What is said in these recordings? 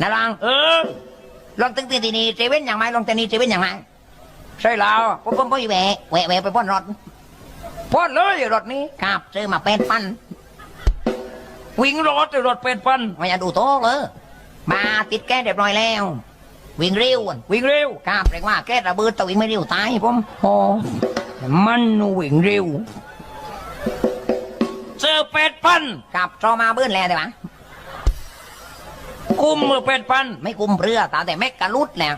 นะลองเออลองตึงตีตีนี่เจเว่นอย่างไรลองตีนี่เจเว่นอย่างไรใช่แล้วผมผมไปแหวะแหวะแหวะไปพ่นรถพ่นเลยรถนี้ครับซื้อมาเป็นพันวิ่งรถรถเป็นพันไม่อยากดูโต๊ะเลยมาติดแก้เรียบร้อยแล้ว วิ่งเร็วอะวิ่งเร็วครับเรียกว่าแก้ระเบิดแต่วิ่งไม่เร็วตายผมโอ้มันวิ่งเร็วเจอเป็ดพันครับรอมาเบิ้ลแล้วได้ปะ กุมมือเป็ดพันไม่กุมเรือตาแต่แม็กกะลุดแล้ว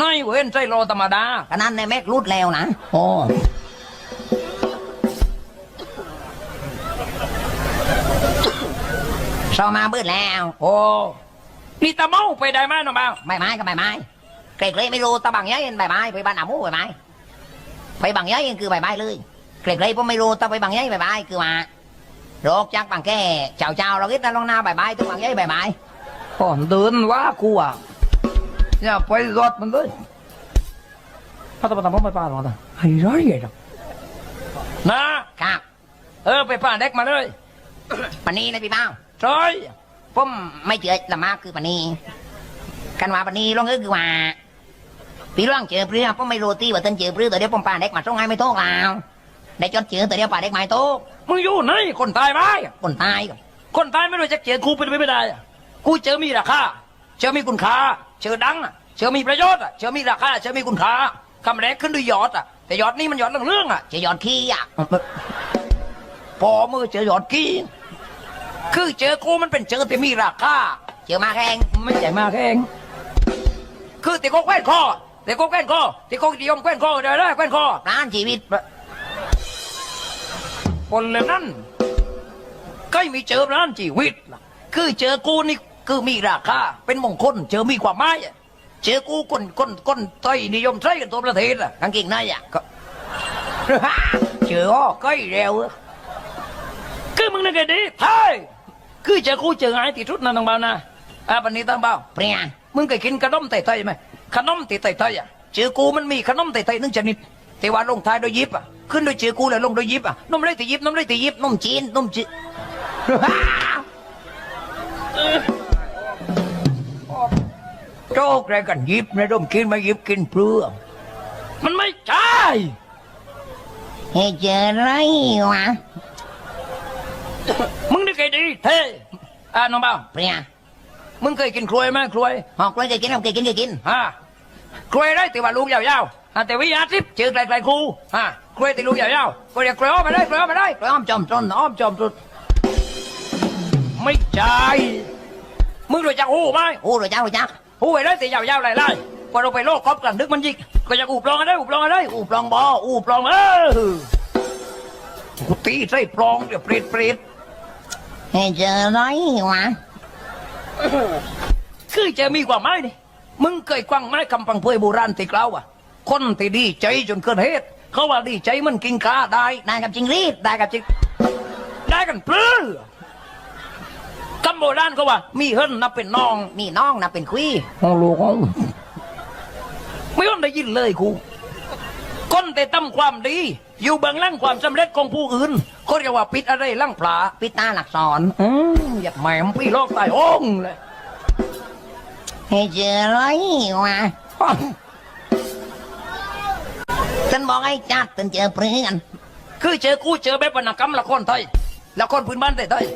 น้อยเว้นใจโลธรรมดาขนาดในแม็กลุดแล้วนะโอ้รอมาเบิ้ลแล้ว โอ้นี่ตะเมาไปได้ไหมน้องบ่าวใบไม้ก็ใบไม้เกรกเลยไม่รู้ตะบังยัยใบไม้ไปบ้านอามูใบไม้ไปบังยัยคือใบไม้เลยเกรกเลยผมไม่รู้ตะไปบังยัยใบไม้คือมาโรคจากบางแก่เจ้าเจ้าเราคิดนะลงหน้าใบไม้ถึงบางยัยใบไม้ โอ้เดินว่ากูอะอย่าไปรถมันเลยพัตตาพัตตาไปป้าหรอตาไอ้ร้อยใหญ่จังนะครับ เออไปป้าเด็กมาเลยปันนี้นะพี่เป้าร้อยผมไม่เจอละมากคือปันนี้กันว่าปันนี้ลงก็คือว่าพี่ร่องเจอเพื่อผมไม่รู้ที่ว่าท่านเจอเพื่อแต่เดี๋ยวผมปาเด็กมาส่งให้ไม่โต๊ะแล้วได้จนเจอแต่เดี๋ยวปาเด็กมาไม่โต๊ะมึงอยู่ไหนคนตายไหมคนตายก็คนตายไม่รู้จะเจอกูเป็นไปไม่ได้อะ กูเจอมีราคาเจอมีคุณค่าเจอดังอะเจอมีประโยชน์อะเจอมีราคาเจอมีคุณค่าคำแรกขึ้นด้วยยอดอะแต่ยอดนี่มันยอดเรื่องๆอะจะหยอดขี้อะพอมือเจอยอดกี้คือเจอกูมันเป็นเจอที่มีราคาเจอมาแข่งไม่ใช่มาแข่งคือติโกแคว้นคอติโกแคว้นคอติโกนิยมแคว้นคอเดี๋ยวได้แคว้นคอร้านชีวิตคนเลยนั้นก็มีเจอร้านชีวิตล่ะคือเจอกูนี่ คือมีราคาเป็นมงคลเจอมีความหมายอะเจอกูคนคนคนไทยนิยมใช้กันตัวประเทศอะกางเกงในอะก็ เจออ้อก้อยเร็วอะคือมึงนึกไงดีเฮ้ยคือเจอกูเจอไอ้ที่ทุดนั่นต้องเบานะอะปันนี้ต้องเบาเปลี่ยนมึงเคยกินขนมไทยๆไหมขนมไทยๆอะเจอกูมันมีขนมไทยๆหนึ่งชนิดแต่ว่าลงท้ายด้วยยิบอะขึ้นด้วยเจอกูแล้วลงด้วยยิบอะนมเลยตียิบนมเลยตียิบนมจีนนมจีน โจกอะไรกันยิบนะนมกินมายิบกินเปลือกมันไม่ใช่ให้เจออะไรวะมึงได้ไงดีเท่อะน้องเบาเปลี่ยนมึงเคยกินกล้วยไหมกล้วยหอกเลยเคยกินหอกเคยกินเคยกินฮะกล้วยได้แต่ว่าลูกยาวๆอะแต่วิยาทิพย์เจอไกลๆครูฮะกล้วยแต่ลูกยาวๆก็เรียกกล้วยอ้อมมาได้กล้วยอ้อมมาได้กล้วยอ้อมจอมต้นอ้อมจอมสุดไม่ใช่มึงรู้จักหูไหมโอ้รู้จักรู้จัก หูไปได้แต่ยาวๆหลายๆพอเราไปโลกครอบกันนึกมันยิกก็จะอูบลองกันได้อูบลองกันได้อูบลองบออูบลองเออกูตีใส่ปลองเดี๋ยวเปรตเปรตให้เจออะไรวะคือจะมีกว่าไม้นี่มึงเคยกวางไม้คำพังเพยโบราณติกล่าวอะ คนที่ดีใจจนเกินเหตุเขาว่าดีใจมันกินข้าได้ได้กับจิงรีดได้กับจิกได้กันเปลื้อคำ โบราณเขาว่า มีเฮิรนนับเป็นน้อง มีน้องนะเป็นคุยของลูกของไม่ต้องได้ยินเลยครูคนแต่ทำความดี อยู่เบื้องหล่างความสำเร็จของผู้อื่นเขาเรียกว่าปิดอะไรล่างปลาพิตาหลักสอนอืมอย่าแหมมพี่โลกตายโอ่งเลยให้เจออะไรวะฉันบอกให้จัดเป็นเจอเพื่อนคือเจอกูเจอแบบวรรณกรรมละครไทยละครพื้นบ้านไทย